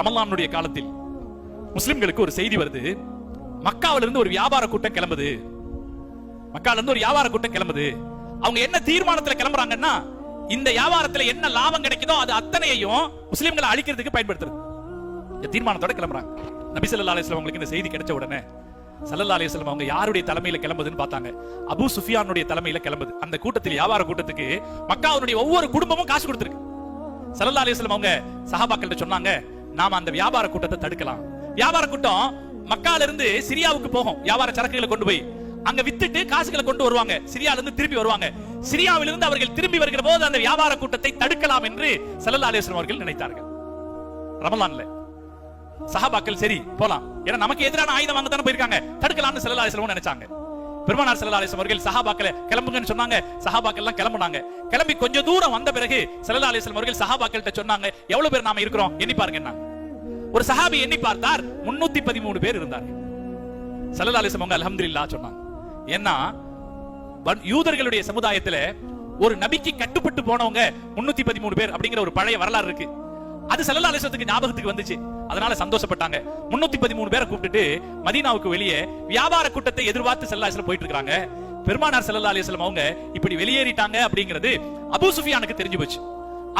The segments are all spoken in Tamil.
ரமலானுடைய காலத்தில் முஸ்லிம்களுக்கு ஒரு செய்தி வருது. மக்காவில இருந்து ஒரு வியாபார கூட்டம் கிளம்புது. மக்கால இருந்து ஒரு வியாபார கூட்டம் கிளம்புது. அவங்க என்ன தீர்மானத்துல கிளம்புறாங்கன்னா இந்த வியாபாரத்துல என்ன லாபம் கிடைக்குதோ அது அத்தனையையும் முஸ்லிம்களை அழிக்கிறதுக்கு பயன்படுத்துறது. இந்த தீர்மானத்தோட கிளம்புறாங்க. நபி சல்லா அலிஸ்லாம் அவங்களுக்கு இந்த செய்தி கிடைச்ச உடனே ஸல்லல்லாஹு அலிஸ்லாம் அவங்க யாருடைய தலைமையில கிளம்புதுன்னு பார்த்தாங்க. அபு சுஃபியானுடைய தலைமையில கிளம்புது. அந்த கூட்டத்தில் வியாபார கூட்டத்துக்கு மக்காவுடைய ஒவ்வொரு குடும்பமும் காசு கொடுத்துருக்கு. ஸல்லல்லாஹு அலிஸ்லாம் அவங்க சஹாபாக்கள் சொன்னாங்க நாம அந்த வியாபார கூட்டத்தை தடுக்கலாம். வியாபார கூட்டம் மக்கால இருந்து சிரியாவுக்கு போகும். வியாபார சரக்குகளை கொண்டு போய் அங்க வித்துட்டு காசுகளை கொண்டு வருவாங்க. சிரியால இருந்து திரும்பி வருவாங்க. சிரியாவிலிருந்து அவர்கள் திரும்பி வருகிற போது அந்த வியாபார கூட்டத்தை தடுக்கலாம் என்று ஸல்லல்லாஹு அலைஹி அவர்கள் நினைத்தார்கள். ரமலான்ல. சஹாபாக்கள் சரி போலாம். ஏன்னா நமக்கு எதிரான ஆயுதம் வாங்க தானே போயிருக்காங்க. தடுக்கலாம்னு ஸல்லல்லாஹு அலைஹி நினைச்சாங்க. பெருமானார் ஸல்லல்லாஹு அலிஸ்லாம் அவர்கள் சஹாபாக்களை கிளம்புங்கன்னு சொன்னாங்க. சஹாபாக்கள் எல்லாம் கிளம்புனாங்க. கிளம்பி கொஞ்ச தூரம் வந்த பிறகு ஸல்லல்லாஹு அலிஸ்லாம் அவர்கள் சஹாபாக்கள்கிட்ட சொன்னாங்க எவ்வளவு பேர் நாம இருக்கிறோம்? எண்ணி பாருங்க ஒரு சஹாபி எண்ணி பார்த்தார் முன்னூத்தி பதிமூணு பேர் இருந்தார். ஸல்லல்லாஹு அலிஸ்லாம் வஸல்லம் அவங்க அல்ஹம்துலில்லாஹ் சொன்னாங்க. ஏன்னா வன்- யூதர்களுடைய சமுதாயத்துல ஒரு நபிக்கு கட்டுப்பட்டு போனவங்க முன்னூத்தி பதிமூணு பேர் அப்படிங்கிற ஒரு பழைய வரலாறு இருக்கு. அது செல்லல்லா அலிசத்துக்கு ஞாபகத்துக்கு வந்துச்சு. அதனால சந்தோஷப்பட்டாங்க. முன்னூத்தி பதிமூணு பேரை கூப்பிட்டுட்டு மதீனாவுக்கு வெளியே வியாபார கூட்டத்தை எதிர்பார்த்து ஸல்லல்லாஹு போயிட்டு இருக்காங்க பெருமானார் செல்லல்லா அலைஹி அவங்க இப்படி வெளியேறிட்டாங்க அப்படிங்கிறது அபு சுஃபியானுக்கு தெரிஞ்சு போச்சு.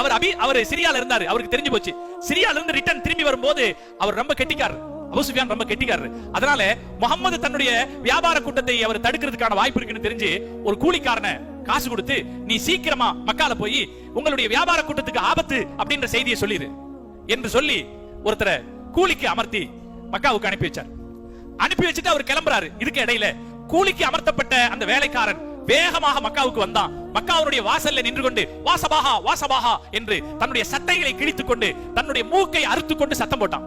அவர் அபி அவர் சிரியால இருந்தாரு. அவருக்கு தெரிஞ்சு போச்சு. சிரியால இருந்து ரிட்டர்ன் திரும்பி வரும்போது அவர் ரொம்ப கெட்டிக்காரு அபூ சுஃபியான் ரொம்ப கெட்டிக்காரு அதனால முகமது தன்னுடைய வியாபார கூட்டத்தை அவர் தடுக்கிறதுக்கான வாய்ப்பு இருக்குன்னு தெரிஞ்சு ஒரு கூலிக்காரனை காசு கொடுத்து நீ சீக்கிரமா மக்கால போய் உங்களுடைய வியாபார கூட்டத்துக்கு ஆபத்து அப்படின்ற செய்தியை சொல்லிரு என்று சொல்லி ஒருத்தரை கூலிக்கு அமர்த்தி மக்காவுக்கு அனுப்பி வச்சார். அனுப்பி வச்சுட்டு அவர் கிளம்புறாரு. இதுக்கு இடையில கூலிக்கு அமர்த்தப்பட்ட அந்த வேலைக்காரன் வேகமாக மக்காவுக்கு வந்தான். மக்காவுடைய வாசல்ல நின்று கொண்டு வாசபாகா வாசபாகா என்று தன்னுடைய சட்டைகளை கிழித்துக் கொண்டு தன்னுடைய மூக்கை அறுத்துக் கொண்டு சத்தம் போட்டான்.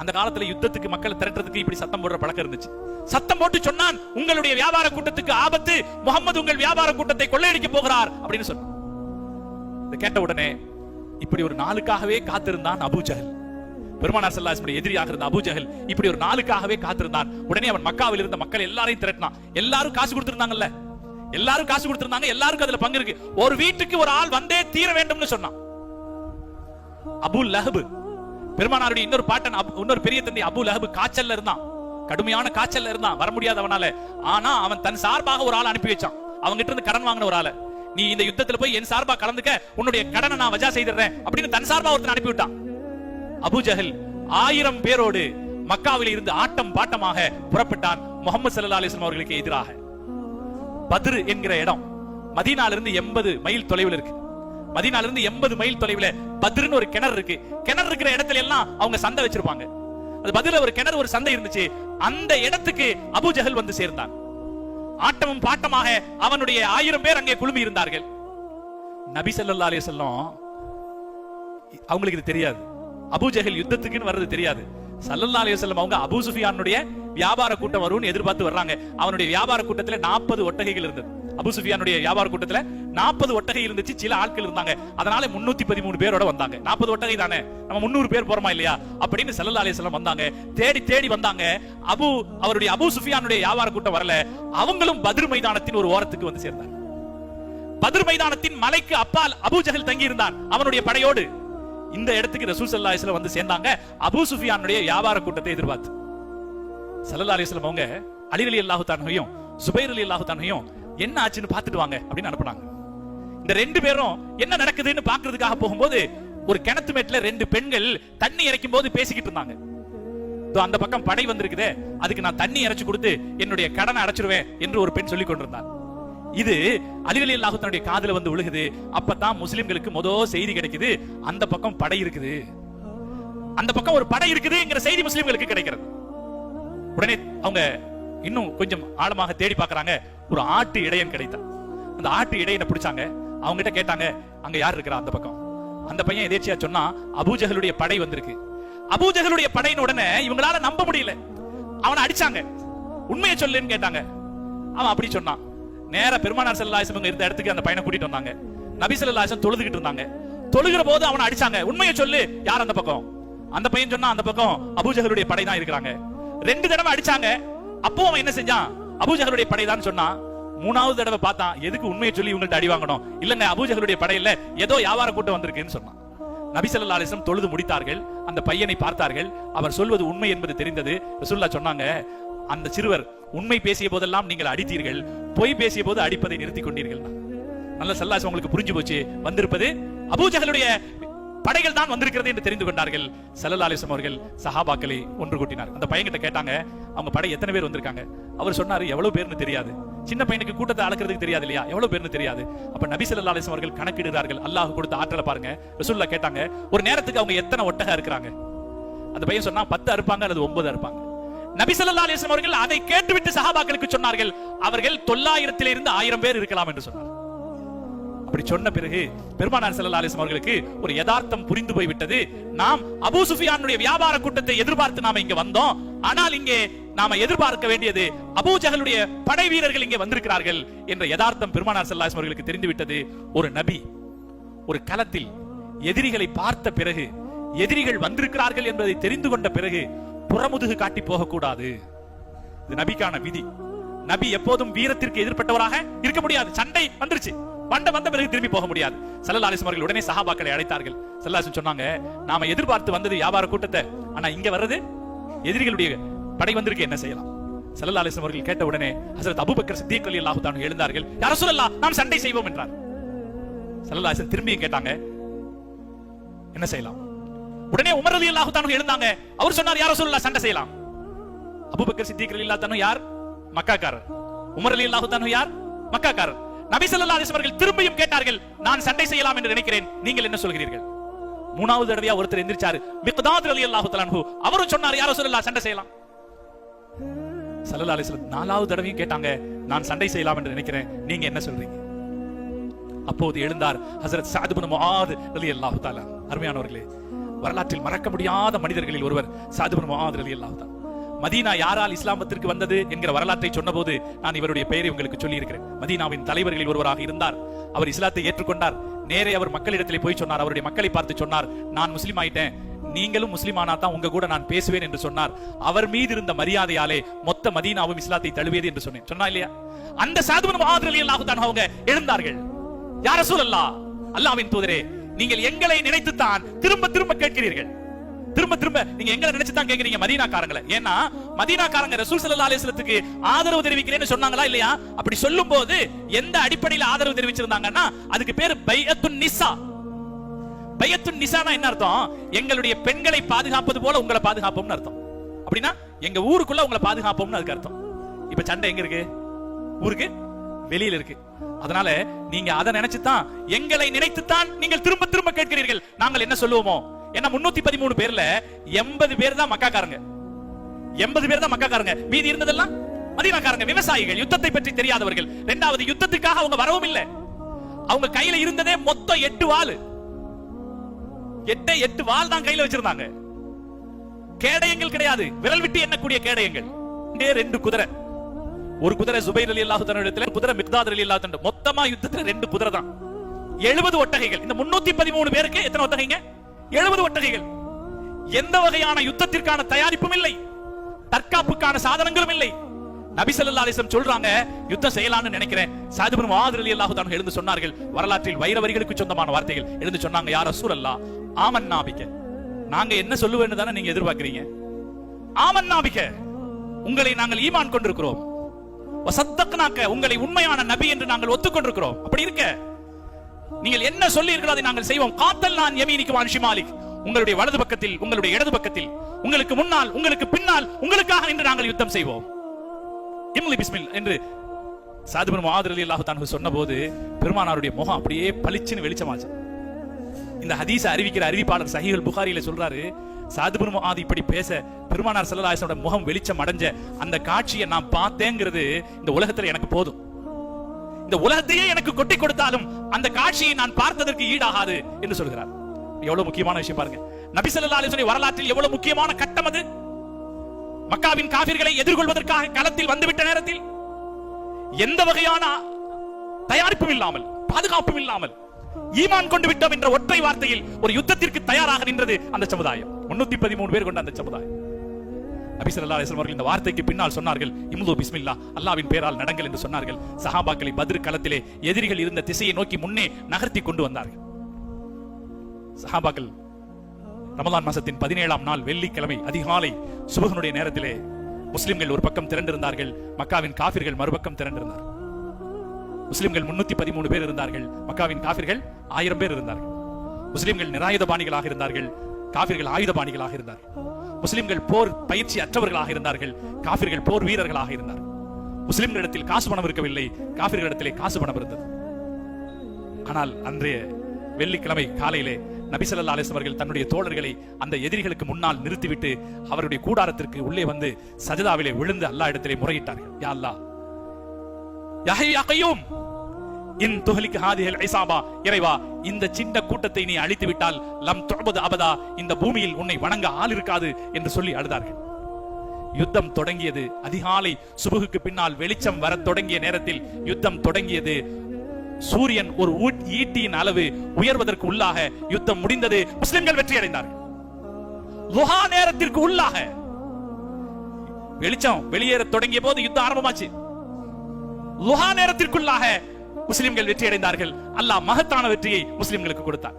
அந்த காலத்துல யுத்தத்துக்கு மக்களை திரட்டுறதுக்கு இப்படி சத்தம் போடுற பழக்கம் இருந்துச்சு. சத்தம் போட்டு சொன்னான் உங்களுடைய வியாபார கூட்டத்துக்கு ஆபத்து முகமது உங்கள் வியாபார கூட்டத்தை கொள்ளையடிக்க போகிறார் அப்படின்னு சொன்னான். கேட்ட உடனே இப்படி ஒரு நாளுக்காகவே காத்திருந்தான் அபூ ஜஹல். பெருமானார் ஸல்லல்லாஹு எதிரியாக இருந்த அபூ ஜஹல் இப்படி ஒரு நாளுக்காகவே காத்திருந்தான். உடனே அவன் மக்காவில் இருந்த மக்கள் எல்லாரையும் திரட்டினான். எல்லாரும் காசு கொடுத்திருந்தாங்கல்ல? எல்லாரும் காசு கொடுத்திருந்தாங்க எல்லாருக்கும் அதுல பங்கு இருக்கு. ஒரு வீட்டுக்கு ஒரு ஆள் வந்தே தீர வேண்டும்னு சொன்னான். அபு லஹபு. பெருமானாருடைய இன்னொரு பாட்டன் இன்னொரு பெரிய தந்தை அபு லஹபு காய்ச்சல்ல இருந்தான். கடுமையான காய்ச்சல்ல இருந்தான். வர முடியாதவனால. ஆனா அவன் தன் சார்பாக ஒரு ஆள் அனுப்பி வச்சான். அவங்கிட்ட இருந்து கடன் வாங்கின ஒரு ஆளை. நீ இந்த யுத்தத்துல போய் என் சார்பா கலந்துக்க உன்னுடைய கடனை நான் வஜா செய்திடுறேன் அப்படின்னு தன் சார்பா ஒருத்தன் அனுப்பி விட்டான். அபு ஜஹல் ஆயிரம் பேரோடு மக்காவில் இருந்து ஆட்டம் பாட்டமாக புறப்பட்டான் முகமது சல்லா அலிஸ்லாம் அவர்களுக்கு எதிராக. பத்ரு என்கிற இடம் மதீனால இருந்து எண்பது மைல் தொலைவில் இருக்கு. மதினால இருந்து எண்பது மைல் தொலைவில் பத்ருன்னு ஒரு கிணறு இருக்கு. கிணறு இருக்கிற இடத்துல எல்லாம் அவங்க சந்தை வச்சிருப்பாங்க. அது பதில ஒரு கிணறு ஒரு சந்தை இருந்துச்சு. அந்த இடத்துக்கு அபூ வந்து சேர்ந்தான். ஆட்டமும் பாட்டமாக அவனுடைய ஆயிரம் பேர் அங்கே குழுமி இருந்தார்கள். நபி சல்லா அலி சொல்லம் அவங்களுக்கு இது தெரியாது. அபூ யுத்தத்துக்குன்னு வர்றது தெரியாது. சல்லல்லா அலி சொல்லம் அவங்க அபு சுஃபியானுடைய வியாபார கூட்டம் வரும்னு எதிர்பார்த்து வர்றாங்க. அவனுடைய வியாபார கூட்டத்தில் நாற்பது ஒட்டகைகள் இருந்தது. அபுசுஃபியானுடைய வியாபார கூட்டத்துல நாற்பது ஒட்டகை இருந்துச்சு சில ஆட்கள் இருந்தாங்க. அதனால முன்னூத்தி பதிமூணு பேரோட வந்தாங்க. நாற்பது ஒட்டகை தானே? நம்ம முன்னூறு பேர் போறோமா இல்லையா? அப்படின்னு சல்லல்லா அலைஹி வந்தாங்க. தேடி தேடி வந்தாங்க. அபு அவருடைய அபு சுஃபியானுடைய வியாபார கூட்டம் வரல. அவங்களும் பதிர் மைதானத்தின் ஒரு ஓரத்துக்கு வந்து சேர்ந்தாங்க. பதிர் மைதானத்தின் மலைக்கு அப்பால் அபூ ஜஹல் தங்கி இருந்தான் அவனுடைய படையோடு இந்த இடத்துக்கு ரசூல் சல்லா அலைஹி வந்து சேர்ந்தாங்க. அபு சுஃபியானுடைய வியாபார கூட்டத்தை எதிர்பார்த்து. ஸல்லல்லாஹு அலைஹி அவங்க அலி அல்லாஹு தானையும் சுபைர் அலி அல்லாஹு தானையும் என்ன ஆச்சுன்னு பார்த்துட்டு வாங்க அப்படின்னு அனுப்புனாங்க. இந்த ரெண்டு பேரும் என்ன நடக்குதுன்னு பாக்குறதுக்காக போகும்போது ஒரு கிணத்து மேட்ல ரெண்டு பெண்கள் தண்ணி இறைக்கும் போது பேசிக்கிட்டு இருந்தாங்க. அந்த பக்கம் படை வந்திருக்குதே அதுக்கு நான் தண்ணி இறைச்சு கொடுத்து என்னுடைய கடனை அடைச்சிருவேன் என்று ஒரு பெண் சொல்லிக் கொண்டிருந்தார். இது அலிரலி அல்லாஹு தன்னுடைய காதுல வந்து விழுகுது அப்பதான் முஸ்லிம்களுக்கு மொத செய்தி கிடைக்குது அந்த பக்கம் படை இருக்குது. அந்த பக்கம் ஒரு படை இருக்குதுங்கிற செய்தி முஸ்லிம்களுக்கு கிடைக்கிறது. உடனே அவங்க இன்னும் கொஞ்சம் ஆழமாக தேடி பார்க்கறாங்க. ஒரு ஆட்டு இடையன் கிடைத்தான் அந்த ஆட்டு இடையனை பிடிச்சாங்க. அவங்க கிட்ட கேட்டாங்க அங்க யார் இருக்கிறா அந்த பக்கம்? அந்த பையன் எதேச்சியா சொன்னா அபூஜஹலுடைய படை வந்திருக்கு. அபூஜஹலுடைய படையின் உடனே இவங்களால நம்ப முடியல. அவனை அடிச்சாங்க. உண்மையை சொல்லுன்னு கேட்டாங்க. அவன் அப்படி சொன்னான். நேர பெருமானார் செல்லாசம் இருந்த இடத்துக்கு அந்த பையனை கூட்டிட்டு வந்தாங்க. நபிசல்லாசம் தொழுதுகிட்டு இருந்தாங்க. தொழுகிற போது அவனை அடிச்சாங்க. உண்மையை சொல்லு யார் அந்த பக்கம்? அந்த பையன் சொன்னா அந்த பக்கம் அபூஜகருடைய படை தான் இருக்கிறாங்க. ரெண்டு தடவை அடிச்சாங்க. அப்போ அவன் என்ன செஞ்சான்? அபூஜஹலுடைய படை தான் சொன்னான் மூணாவது தடவை பார்த்தான் எதுக்கு உண்மையை சொல்லி இவங்கள்ட்ட அடி வாங்கணும்? இல்லங்க அபூஜஹலுடைய படை இல்ல. ஏதோ வியாபார கூட்டம் வந்திருக்குன்னு சொன்னான். நபிசல்லா அலிஸ்லம் தொழுது முடித்தார்கள். அந்த பையனை பார்த்தார்கள். அவர் சொல்வது உண்மை என்பது தெரிந்தது. ரசூலுல்லாஹ் சொன்னாங்க அந்த சிறுவர் உண்மை பேசிய போதெல்லாம் நீங்கள் அடித்தீர்கள். பொய் பேசிய போது அடிப்பதை நிறுத்தி கொண்டீர்கள். நல்ல சல்லாஸ் உங்களுக்கு புரிஞ்சு போச்சு. வந்திருப்பது அபூஜகளுடைய படைகள் தான் வந்திருக்கிறது என்று தெரிந்து கொண்டார்கள். சல்லல்லா அவர்கள் சஹாபாக்களை ஒன்று கூட்டினார். அந்த பையன்கிட்ட கேட்டாங்க அவங்க படை எத்தனை பேர் வந்திருக்காங்க? அவர் சொன்னாரு எவ்வளவு பேர்னு தெரியாது. சின்ன பையனுக்கு கூட்டத்தை அளக்கிறதுக்கு தெரியாது இல்லையா? எவ்வளவு பேர்னு தெரியாது. அப்ப நபி ஸல்லல்லாஹு அவர்கள் கணக்கிடுகிறார்கள். அல்லாஹ் கொடுத்த ஆற்றலை பாருங்க. ரசூல்ல கேட்டாங்க ஒரு நேரத்துக்கு அவங்க எத்தனை ஒட்டகம் இருக்கிறாங்க அந்த பையன் சொன்னா பத்து அறுப்பாங்க அல்லது ஒன்பது அறுப்பாங்க. நபி சொல்லா அலிஸ்லாம் அவர்கள் அதை கேட்டுவிட்டு சஹாபாக்களுக்கு சொன்னார்கள் அவர்கள் தொள்ளாயிரத்திலிருந்து ஆயிரம் பேர் இருக்கலாம் என்று சொன்னார். அப்படி சொன்ன பிறகு பெருமானார் ஸல்லல்லாஹு அலைஹி அவர்களுக்கு ஒரு யதார்த்தம் புரிந்து போய் விட்டது நாம் அபூ சுஃபியானுடைய வியாபார கூட்டத்தை எதிர்பார்த்து நாம இங்க வந்தோம். ஆனால் இங்கே நாம எதிர்பார்க்க வேண்டியது அபூஜகலுடைய படை வீரர்கள் இங்கே வந்திருக்கிறார்கள் என்ற யதார்த்தம் பெருமானார் ஸல்லல்லாஹு அவர்களுக்கு தெரிந்துவிட்டது. ஒரு நபி ஒரு களத்தில் எதிரிகளை பார்த்த பிறகு எதிரிகள் வந்திருக்கிறார்கள் என்பதை தெரிந்து கொண்ட பிறகு புறமுதுகு காட்டி போகக்கூடாது. இது நபிக்கான விதி. நபி எப்போதும் வீரத்திற்கு எதிர்ப்பட்டவராக இருக்க முடியாது. சண்டை வந்துருச்சு. வண்ட வந்த பிறகு திரும்பி போக முடியாது. சல்லா அலிஸ்லாம் அவர்கள் உடனே சஹாபாக்களை அழைத்தார்கள். சல்லாசன் சொன்னாங்க நாம எதிர்பார்த்து வந்தது வியாபார கூட்டத்தை ஆனா இங்க வர்றது எதிரிகளுடைய படை வந்திருக்கு என்ன செய்யலாம்? சல்லா அலிஸ்லாம் அவர்கள் கேட்ட உடனே ஹசரத் அபுபக்கர் சித்திக் ரலியல்லாஹு தான் எழுந்தார்கள். யார சொல்லலாம் நாம் சண்டை செய்வோம் என்றார். சல்லா அலிஸ்லாம் திரும்பியும் கேட்டாங்க என்ன செய்யலாம்? உடனே உமர் அலி அல்லாஹு தானு எழுந்தாங்க அவர் சொன்னார் யார சொல்லலாம் சண்டை செய்யலாம். அபுபக்கர் சித்திக் அலி தானு யார்? மக்காக்காரர். உமர் அலி அல்லாஹு யார்? மக்காக்காரர். நபிசல்லா ஸல்லல்லாஹு அவர்கள் திரும்பியும் கேட்டார்கள் நான் சண்டை செய்யலாம் என்று நினைக்கிறேன். நீங்கள் என்ன சொல்கிறீர்கள்? மூணாவது தடவையா ஒருத்தர் எந்திரிச்சாரு. மிக்தாத் அலி அல்லாஹு தலான்ஹு அவரும் சொன்னார் யாரோ சொல்லலாம் சண்டை செய்யலாம். ஸல்லல்லாஹு அலிஸ்லம் நாலாவது தடவையும் கேட்டாங்க நான் சண்டை செய்யலாம் என்று நினைக்கிறேன். நீங்க என்ன சொல்றீங்க? அப்போது எழுந்தார் ஹசரத் சாத் முஹாத் அலி அல்லாஹு தாலா அருமையானவர்களே வரலாற்றில் மறக்க முடியாத மனிதர்களில் ஒருவர் சாத் முஹாத் அலி அல்லாஹு தாலா மதீனா யாரால் இஸ்லாமத்திற்கு வந்தது என்கிற வரலாற்றை சொன்னபோது நான் இவருடைய பெயரை உங்களுக்கு சொல்லி இருக்கிறேன் மதீனாவின் தலைவர்களில் ஒருவராக இருந்தார். அவர் இஸ்லாத்தை ஏற்றுக்கொண்டார். நேரே அவர் மக்களிடத்திலே போய் சொன்னார். அவருடைய மக்களை பார்த்து சொன்னார் நான் முஸ்லீம் ஆயிட்டேன். நீங்களும் முஸ்லிமானா தான் உங்க கூட நான் பேசுவேன் என்று சொன்னார். அவர் மீது இருந்த மரியாதையாலே மொத்த மதீனாவும் இஸ்லாத்தை தழுவியது என்று சொன்னேன். சொன்னா இல்லையா? அந்த சாதுவன் மாதிரி அவங்க எழுந்தார்கள். யார சூழல்லா அல்லாவின் தூதரே நீங்கள் எங்களை நினைத்துத்தான் திரும்ப திரும்ப கேட்கிறீர்கள். திரும்ப திரும்ப நீங்க எங்களை நினைச்சு தான் கேக்குறீங்க மதீனாக்காரங்களை. ஏன்னா மதீனாக்காரங்க ரசூல் சல்லா அலிஸ்லத்துக்கு ஆதரவு தெரிவிக்கிறேன்னு சொன்னாங்களா இல்லையா? அப்படி சொல்லும் போது எந்த அடிப்படையில் ஆதரவு தெரிவிச்சிருந்தாங்கன்னா அதுக்கு பேரு பைஅத்துன் நிசா. பையத்துன் நிசானா என்ன அர்த்தம்? எங்களுடைய பெண்களை பாதுகாப்பது போல உங்களை பாதுகாப்போம்னு அர்த்தம். அப்படின்னா எங்க ஊருக்குள்ள உங்களை பாதுகாப்போம்னு அதுக்கு அர்த்தம். இப்ப சண்டை எங்க இருக்கு? ஊருக்கு? வெளியில இருக்கு. அதனால நீங்க அதை நினைச்சுதான் எங்களை நினைத்துத்தான் நீங்கள் திரும்ப திரும்ப கேட்கிறீர்கள். நாங்கள் என்ன சொல்லுவோமோ? ஏன்னா முன்னூத்தி பதிமூணு பேர்ல எண்பது பேர் தான் மக்காக்காரங்க. எண்பது பேர் தான் மக்காக்காரங்க. மீதி இருந்ததெல்லாம் மதீனாக்காரங்க. விவசாயிகள் யுத்தத்தை பற்றி தெரியாதவர்கள். இரண்டாவது யுத்தத்துக்காக அவங்க வரவும் இல்லை. அவங்க கையில இருந்ததே மொத்தம் எட்டு வாள். எட்டே எட்டு வாள் தான் கையில வச்சிருந்தாங்க. கேடயங்கள் கிடையாது. விரல் விட்டு எண்ணக்கூடிய கேடயங்கள். ரெண்டு குதிரை. ஒரு குதிரை சுபைர் அலி அல்லாஹு இடத்துல குதிரை மிக்தாத் அலி அல்லாஹ் மொத்தமா யுத்தத்துல ரெண்டு குதிரை தான். எழுபது ஒட்டகைகள். இந்த முன்னூத்தி பதிமூணு பேருக்கு எத்தனை ஒட்டகைங்க? எழுபது ஒட்டகைகள். எந்த வகையான யுத்தத்திற்கான தயாரிப்பும் இல்லை. தற்காப்புக்கான சாதனங்களும் இல்லை. நபி ஸல்லல்லாஹு சொல்றாங்க யுத்தம் செய்யலாம்னு நினைக்கிறேன். சாது பின் முஆத் எழுந்து சொன்னார்கள். வரலாற்றில் வைரவரிகளுக்கு சொந்தமான வார்த்தைகள். எழுந்து சொன்னாங்க யா ரசூலல்லாஹ் ஆமன் நாபிக்க நாங்க என்ன சொல்லுவேன்னு தானே நீங்க எதிர்பார்க்கிறீங்க? ஆமன் நாபிக்க உங்களை நாங்கள் ஈமான் கொண்டிருக்கிறோம். வசத்தக்னாக்க உங்களை உண்மையான நபி என்று நாங்கள் ஒத்துக்கொண்டிருக்கிறோம். அப்படி இருக்க. நீங்கள் என்ன சொல்லீர்களோ அதை நாங்கள் செய்வோம். காத்தல் நான் யமீனிக்கு வான்ஷி மாலிக் உங்களுடைய வலது பக்கத்தில் உங்களுடைய இடது பக்கத்தில். உங்களுக்கு முன்னால் உங்களுக்கு பின்னால் உங்களுக்காக நின்று நாங்கள் யுத்தம் செய்வோம். இம்லி பிஸ்மில் என்று சாதுபன் முஆத் ரலியல்லாஹு தஆலா சொன்னபோது பெருமானாருடைய முகம் அப்படியே பளிச்சுன்னு வெளிச்சமாச்சு. இந்த ஹதீஸ அறிவிக்கிற அறிவிப்பாளர் சஹீஹுல் புகாரியில சொல்றாரு சாதுபன் முஆத் இப்படி பேச பெருமானார் ஸல்லல்லாஹு முகம் வெளிச்சம் அடைஞ்ச அந்த காட்சியை நான் பார்த்தேங்கிறது இந்த உலகத்துல எனக்கு போதும். இந்த உலகத்தையே எனக்கு கொட்டி கொடுத்தாலும் அந்த காட்சியை நான் பார்த்ததற்கு ஈடாகாது என்று சொல்கிறார். எவ்வளவு முக்கியமான விஷயம் பாருங்க. நபிசல்லா ஸல்லல்லாஹு வரலாற்றில் எவ்வளவு முக்கியமான கட்டம் அது? மக்காவின் காபிர்களை எதிர்கொள்வதற்காக களத்தில் வந்துவிட்ட நேரத்தில் எந்த வகையான தயாரிப்பும் இல்லாமல் பாதுகாப்பும் இல்லாமல் ஈமான் கொண்டு விட்டோம் என்ற ஒற்றை வார்த்தையில் ஒரு யுத்தத்திற்கு தயாராக நின்றது அந்த சமுதாயம். முன்னூத்தி பதிமூணு பேர் கொண்ட அந்த சமுதாயம். நபி ஸல்லல்லாஹு அலைஹி அவர்கள் இந்த வார்த்தைக்கு பின்னால் சொன்னார்கள் இம்லு பிஸ்மில்லா அல்லாவின் பேரால் நடங்கள் என்று சொன்னார்கள். சஹாபாக்களை பதிர் களத்திலே எதிரிகள் இருந்த திசையை நோக்கி முன்னே நகர்த்தி கொண்டு வந்தார்கள். சஹாபாக்கள் ரமலான் மாசத்தின் பதினேழாம் நாள் வெள்ளிக்கிழமை அதிகாலை சுபகனுடைய நேரத்திலே முஸ்லிம்கள் ஒரு பக்கம் திரண்டிருந்தார்கள் மக்காவின் காபிர்கள் மறுபக்கம் திரண்டிருந்தார்கள். முஸ்லிம்கள் முன்னூத்தி பதிமூணு பேர் இருந்தார்கள் மக்காவின் காபிர்கள் ஆயிரம் பேர் இருந்தார்கள். முஸ்லிம்கள் நிராயுதபாணிகளாக இருந்தார்கள் காபிர்கள் ஆயுதபாணிகளாக இருந்தார்கள். முஸ்லிம்கள் போர் பயிற்சி அற்றவர்களாக இருந்தார்கள். காபிர்கள் போர் வீரர்களாக இருந்தார். முஸ்லிம்களிடத்தில் காசு பணம் இருக்கவில்லை. காபிர்களிடத்திலே காசு பணம் இருந்தது. ஆனால் அன்றைய வெள்ளிக்கிழமை காலையிலே நபிசல்லா அலிஸ் அவர்கள் தன்னுடைய தோழர்களை அந்த எதிரிகளுக்கு முன்னால் நிறுத்திவிட்டு அவருடைய கூடாரத்திற்கு உள்ளே வந்து சஜதாவிலே விழுந்து அல்லா இடத்திலே முறையிட்டார்கள். யா அல்லாஹ். யா ஹய்யூ இன் துஹலிக் ஹாதிஹில் ஐசாபா இறைவா இந்த சின்ன கூட்டத்தை நீ அழித்து விட்டால் லம் துஅபது அபதா. இந்த பூமியில் உன்னை வணங்க ஆள் இருக்காது என்று சொல்லி அழுதார்கள். யுத்தம் தொடங்கியது. அதிகாலை சுபுகுக்கு பின்னால் வெளிச்சம் வரத் தொடங்கிய நேரத்தில் யுத்தம் தொடங்கியது. சூரியன் ஒரு ஊட்- ஈட்டியின் அளவு உயர்வதற்கு உள்ளாக யுத்தம் முடிந்தது. முஸ்லிம்கள் வெற்றி அடைந்தார்கள். லுஹா நேரத்திற்கு உள்ளாக வெளிச்சம் வெளியேற தொடங்கிய போது யுத்தம் ஆரம்பமாச்சு. லுஹா நேரத்திற்குள்ளாக முஸ்லிம்கள் வெற்றி அடைந்தார்கள் அல்லாஹ் மகத்தான வெற்றியை முஸ்லிம்களுக்கு கொடுத்தார்